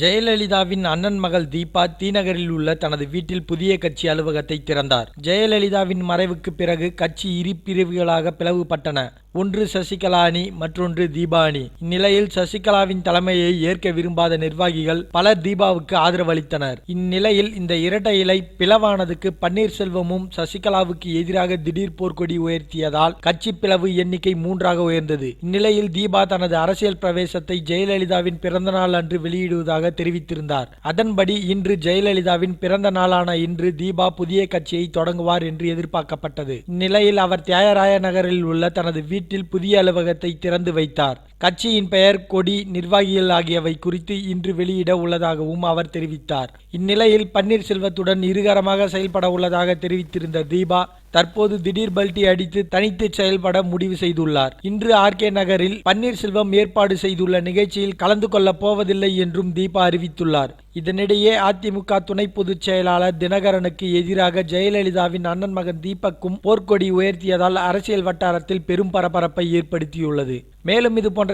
ஜெயலலிதாவின் அண்ணன் மகள் தீபா தீநகரில் உள்ள தனது வீட்டில் புதிய கட்சி அலுவலகத்தை திறந்தார். ஜெயலலிதாவின் மறைவுக்கு பிறகு கட்சி இரு பிரிவுகளாக பிளவுபட்டன. ஒன்று சசிகலா அணி மற்றொன்று தீபா அணி இந்நிலையில் சசிகலாவின் தலைமையை ஏற்க விரும்பாத நிர்வாகிகள் பலர் தீபாவுக்கு ஆதரவு அளித்தனர் இந்நிலையில் இந்த இரட்டை இலை பிளவானதுக்கு பன்னீர்செல்வமும் சசிகலாவுக்கு எதிராக திடீர் போர்க்கொடி உயர்த்தியதால் கட்சி பிளவு எண்ணிக்கை மூன்றாக உயர்ந்தது. இந்நிலையில் தீபா தனது அரசியல் பிரவேசத்தை ஜெயலலிதாவின் பிறந்த நாள் அன்று வெளியிடுவதாக தெரிவித்திருந்தார். அதன்படி இன்று ஜெயலலிதாவின் பிறந்த நாளான இன்று தீபா புதிய கட்சியை தொடங்குவார் என்று எதிர்பார்க்கப்பட்டது. இந்நிலையில் அவர் தியாகராய நகரில் உள்ள தனது வீட்டு வீட்டில் புதிய அலுவலகத்தை திறந்து வைத்தார். கட்சியின் பெயர் கொடி நிர்வாகிகள் ஆகியவை குறித்து இன்று வெளியிட உள்ளதாகவும் அவர் தெரிவித்தார். இந்நிலையில் பன்னீர்செல்வத்துடன் இருகரமாக செயல்பட உள்ளதாக தெரிவித்திருந்த தீபா தற்போது திடீர் பல்டி அடித்து தனித்து செயல்பட முடிவு செய்துள்ளார். இன்று ஆர்கே நகரில் பன்னீர்செல்வம் ஏற்பாடு செய்துள்ள நிகழ்ச்சியில் கலந்து கொள்ளப் போவதில்லை என்றும் தீபா அறிவித்துள்ளார். இதனிடையே அதிமுக துணை பொதுச் செயலாளர் தினகரனுக்கு எதிராக ஜெயலலிதாவின் அண்ணன் மகன் தீபக்கும் போர்க்கொடி உயர்த்தியதால் அரசியல் வட்டாரத்தில் பெரும் பரபரப்பை ஏற்படுத்தியுள்ளது. மேலும் இது போன்ற